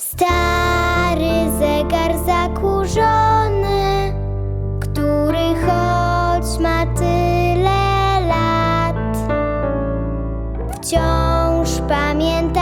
Stary zegar zakurzony, który choć ma tyle lat, wciąż pamięta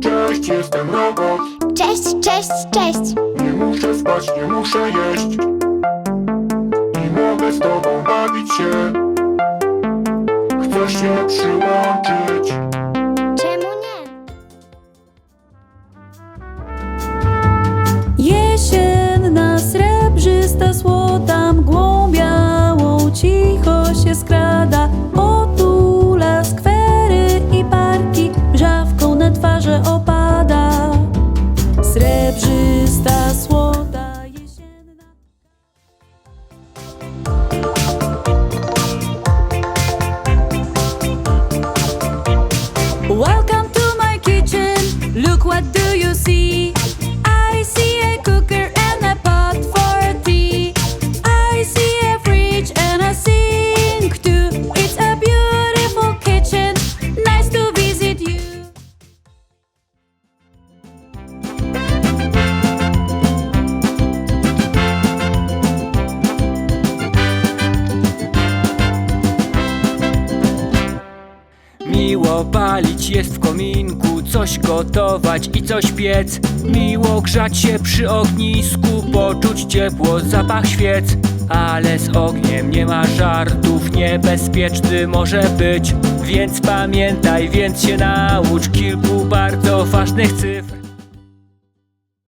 Cześć, jestem robot. Cześć, cześć, cześć! Nie muszę spać, nie muszę jeść. I mogę z tobą bawić się. Chcesz się przyłączyć? Się skrada. Otula skwery i parki, wrzawką na twarze opada. Srebrzysta, słota, jesienna. Welcome to my kitchen. Look what do you see? Miło palić jest w kominku, coś gotować i coś piec. Miło grzać się przy ognisku, poczuć ciepło, zapach świec. Ale z ogniem nie ma żartów, niebezpieczny może być. Więc pamiętaj, więc się naucz kilku bardzo ważnych cyfr.